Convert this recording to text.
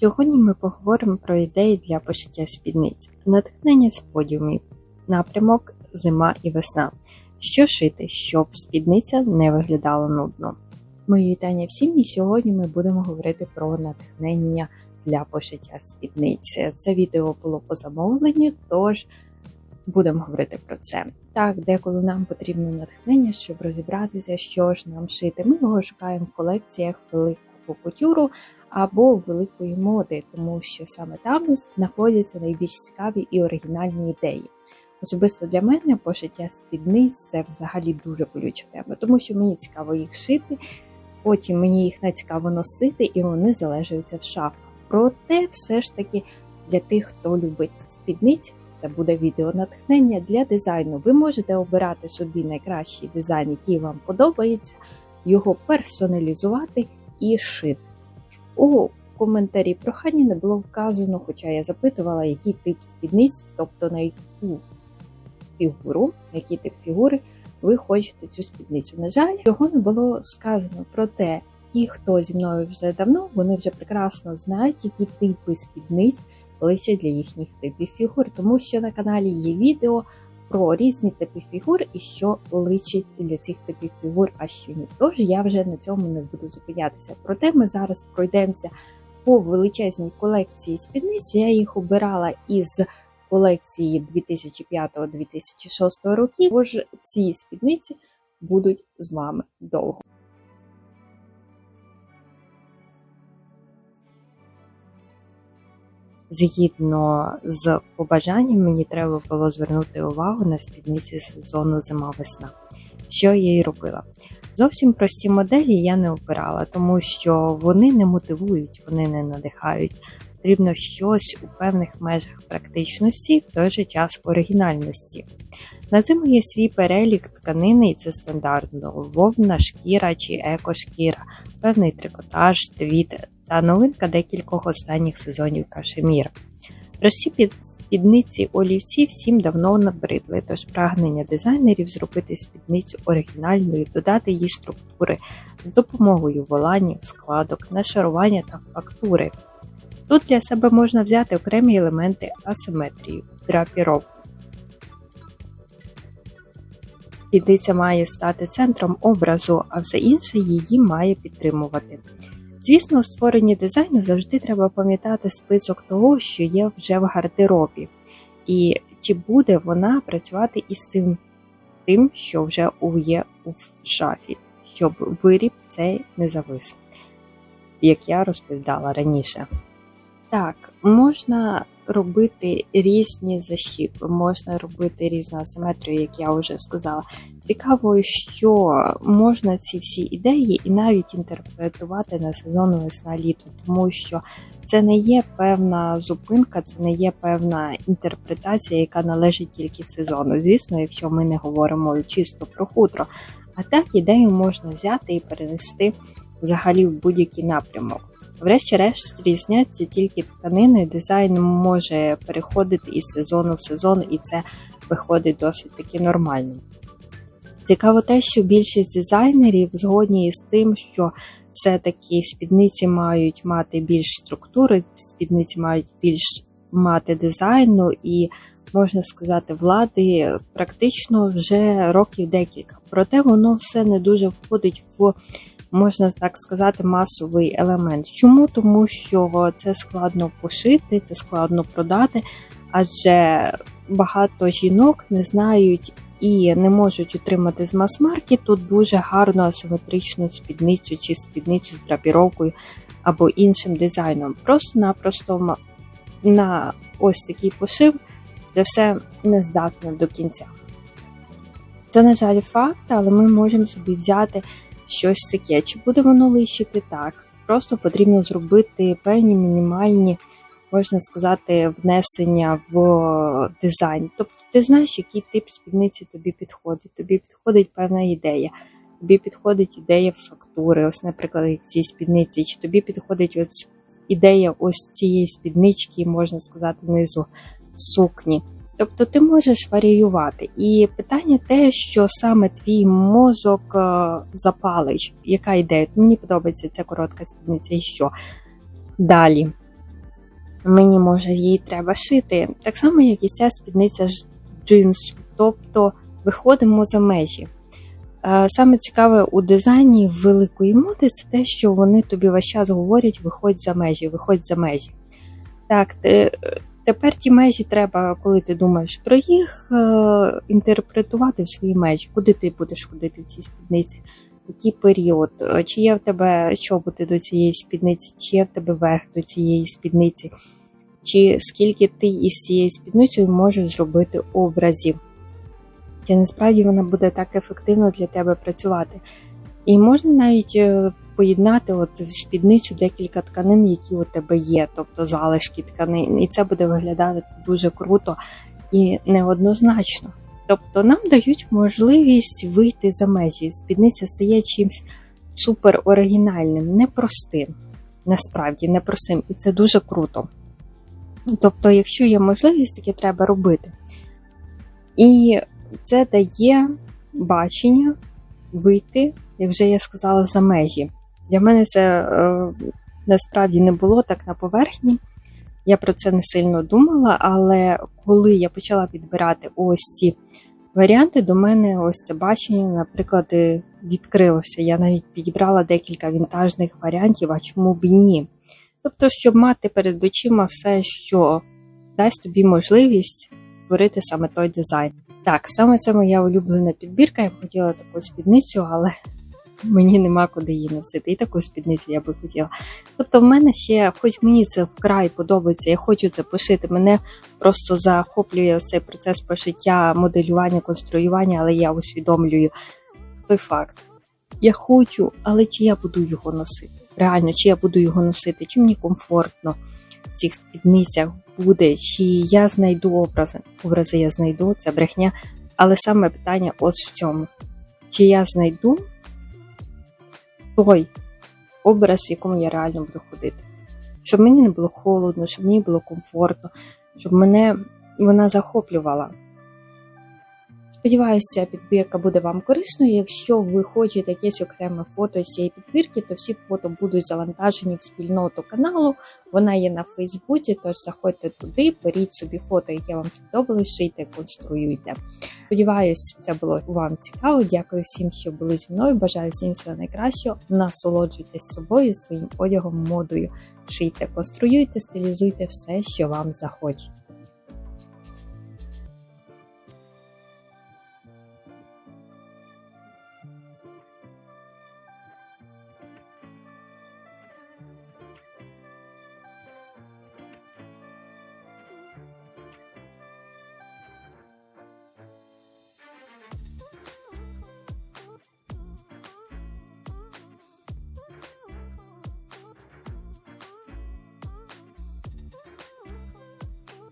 Сьогодні ми поговоримо про ідеї для пошиття спідниць, натхнення з подіумів, напрямок, зима і весна. Що шити, щоб спідниця не виглядала нудно. Мої вітання всім, і сьогодні ми будемо говорити про натхнення для пошиття спідниці. Це відео було по замовленню, тож будемо говорити про це. Так, деколи нам потрібно натхнення, щоб розібратися, що ж нам шити. Ми його шукаємо в колекціях великого кутюру або великої моди, тому що саме там знаходяться найбільш цікаві і оригінальні ідеї. Особисто для мене пошиття спідниць це взагалі дуже болюча тема, тому що мені цікаво їх шити, потім мені їх не цікаво носити, і вони залежуються в шафах. Проте, все ж таки, для тих, хто любить спідниць, це буде відео натхнення для дизайну. Ви можете обирати собі найкращий дизайн, який вам подобається, його персоналізувати і шити. У коментарі прохання не було вказано, хоча я запитувала, який тип спідниць, тобто на яку фігуру, який тип фігури ви хочете цю спідницю. На жаль, його не було сказано. Проте ті, хто зі мною вже давно, вони вже прекрасно знають, які типи спідниць личать для їхніх типів фігур, тому що на каналі є відео про різні типи фігур і що личить для цих типів фігур, а що ні. Тож я вже на цьому не буду зупинятися. Проте ми зараз пройдемося по величезній колекції спідниць. Я їх обирала із колекції 2005-2006 років. Тож ці спідниці будуть з вами довго. Згідно з побажанням, мені треба було звернути увагу на спідниці сезону зима-весна. Що я і робила? Зовсім прості моделі я не обирала, тому що вони не мотивують, вони не надихають. Потрібно щось у певних межах практичності в той же час оригінальності. На зиму є свій перелік тканини, і це стандартно вовна, шкіра чи екошкіра, певний трикотаж, твіт та новинка декількох останніх сезонів кашемір. Прості спідниці олівці всім давно набридли, тож прагнення дизайнерів зробити спідницю оригінальною, додати їй структури з допомогою воланів, складок, нашарування та фактури. Тут для себе можна взяти окремі елементи асиметрію, драпіровку. Спідниця має стати центром образу, а все інше її має підтримувати. Звісно, у створенні дизайну завжди треба пам'ятати список того, що є вже в гардеробі, і чи буде вона працювати із цим тим, що вже є у шафі, щоб виріб цей не завис, як я розповідала раніше. Так, можна робити різні защіпи, можна робити різну асиметрію, як я вже сказала. Цікаво, що можна ці всі ідеї і навіть інтерпретувати на сезону весна-літо, тому що це не є певна зупинка, це не є певна інтерпретація, яка належить тільки сезону. Звісно, якщо ми не говоримо чисто про хутро. А так ідею можна взяти і перенести взагалі в будь-який напрямок. Врешті-решт різняться тільки тканини, дизайн може переходити із сезону в сезон, і це виходить досить таки нормально. Цікаво те, що більшість дизайнерів згодні із тим, що все-таки спідниці мають мати більш структури, спідниці мають більш мати дизайну і, можна сказати, влади практично вже років декілька. Проте воно все не дуже входить в можна так сказати, масовий елемент. Чому? Тому що це складно пошити, це складно продати, адже багато жінок не знають і не можуть отримати з мас-маркету дуже гарну асиметричну спідницю чи спідницю з драпіровкою або іншим дизайном. Просто-напросто на ось такий пошив це все не здатно до кінця. Це, на жаль, факт, але ми можемо собі взяти щось таке. Чи буде воно лишити так? Просто потрібно зробити певні мінімальні, можна сказати, внесення в дизайн. Тобто ти знаєш, який тип спідниці тобі підходить. Тобі підходить певна ідея. Тобі підходить ідея фактури, ось, наприклад, як цій спідниці, чи тобі підходить ось ідея ось цієї спіднички, можна сказати, низу сукні. Тобто ти можеш варіювати. І питання те, що саме твій мозок е, запалить, яка ідея? Мені подобається ця коротка спідниця і що. Далі. мені може її треба шити. Так само, як і ця спідниця джинсу. Тобто виходимо за межі. Е, Саме цікаве у дизайні великої моди це те, що вони тобі весь час говорять: виходь за межі, виходь за межі. Так, те- тепер ті межі треба, коли ти думаєш про їх, е, інтерпретувати в свої межі, куди ти будеш ходити в цій спідниці, який період, е, чи є в тебе чоботи до цієї спідниці, чи є в тебе верх до цієї спідниці, чи скільки ти із цією спідницею можеш зробити образів. Чи насправді вона буде так ефективно для тебе працювати. І можна навіть е, поєднати от в спідницю декілька тканин, які у тебе є, тобто залишки тканин, і це буде виглядати дуже круто і неоднозначно. Тобто нам дають можливість вийти за межі. Спідниця стає чимось супер оригінальним, непростим, насправді непростим, і це дуже круто. Тобто, якщо є можливість, таке треба робити. І це дає бачення вийти, як вже я сказала, за межі. Для мене це е, насправді не було так на поверхні. Я про це не сильно думала, але коли я почала підбирати ось ці варіанти, до мене ось це бачення, наприклад, е, відкрилося. Я навіть підібрала декілька вінтажних варіантів, а чому б і ні. Тобто, щоб мати перед очима все, що дасть тобі можливість створити саме той дизайн. Так, саме це моя улюблена підбірка. Я хотіла таку спідницю, але мені нема куди її носити. І таку спідницю я би хотіла. Тобто, в мене ще, хоч мені це вкрай подобається, я хочу це пошити. Мене просто захоплює цей процес пошиття, моделювання, конструювання, але я усвідомлюю той факт. Я хочу, але чи я буду його носити? Реально, чи я буду його носити, чи мені комфортно в цих спідницях буде, чи я знайду образи. Образи я знайду, це брехня. Але саме питання ось в цьому: чи я знайду той образ, в якому я реально буду ходити. Щоб мені не було холодно, щоб мені було комфортно, щоб мене вона захоплювала. Сподіваюся, ця підбірка буде вам корисною. Якщо ви хочете якесь окреме фото з цієї підбірки, то всі фото будуть завантажені в спільноту каналу. Вона є на Фейсбуці, тож заходьте туди, беріть собі фото, яке вам сподобалось, шийте, конструюйте. Сподіваюсь, це було вам цікаво. Дякую всім, що були зі мною. Бажаю всім всього найкращого. Насолоджуйтесь собою, своїм одягом, модою. Шийте, конструюйте, стилізуйте все, що вам захочеться.